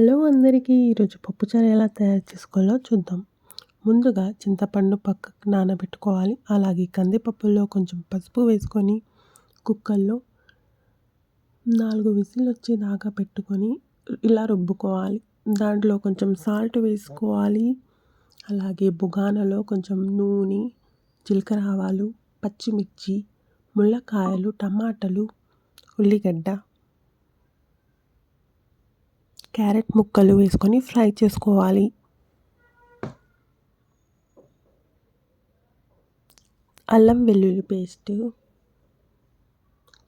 Hello అందరికీ ఈరోజు పప్పుచారు ఎలా తయారు చేసుకోవాలో చూద్దాం. ముందుగా చింతపండు పక్కకు నానబెట్టుకోవాలి. అలాగే కందిపప్పుల్లో కొంచెం పసుపు వేసుకొని కుక్కర్లో నాలుగు విజిల్ వచ్చేదాకా పెట్టుకొని ఇలా రుబ్బుకోవాలి. దాంట్లో కొంచెం సాల్ట్ వేసుకోవాలి. అలాగే బుగానలో కొంచెం నూనె జీలకర్ర ఆవాలు పచ్చిమిర్చి ముల్లకాయలు టమాటాలు ఉల్లిగడ్డ క్యారెట్ ముక్కలు వేసుకొని ఫ్రై చేసుకోవాలి. అల్లం వెల్లుల్లి పేస్ట్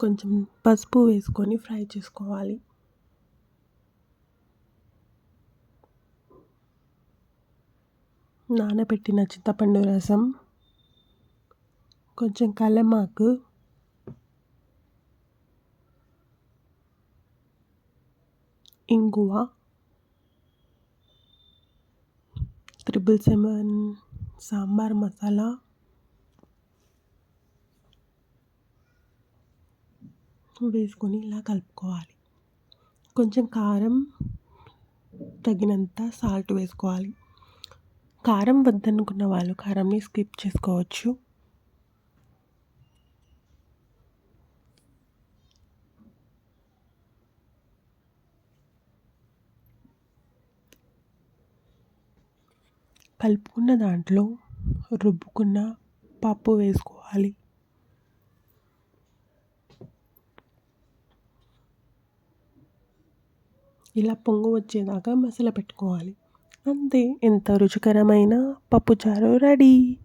కొంచెం పసుపు వేసుకొని ఫ్రై చేసుకోవాలి. నానబెట్టిన చింతపండు రసం కొంచెం కలమాకు ఇంగువ త్రిబుల్ సెవెన్ సాంబార్ మసాలా వేసుకొని ఇలా కలుపుకోవాలి. కొంచెం కారం తగినంత సాల్ట్ వేసుకోవాలి. కారం వద్దనుకున్న వాళ్ళు కారంని స్కిప్ చేసుకోవచ్చు. కలుపుకున్న దాంట్లో రుబ్బుకున్న పప్పు వేసుకోవాలి. ఇలా పొంగు వచ్చేదాకా మసల పెట్టుకోవాలి అంతే ఎంత రుచికరమైన పప్పుచారు రెడీ.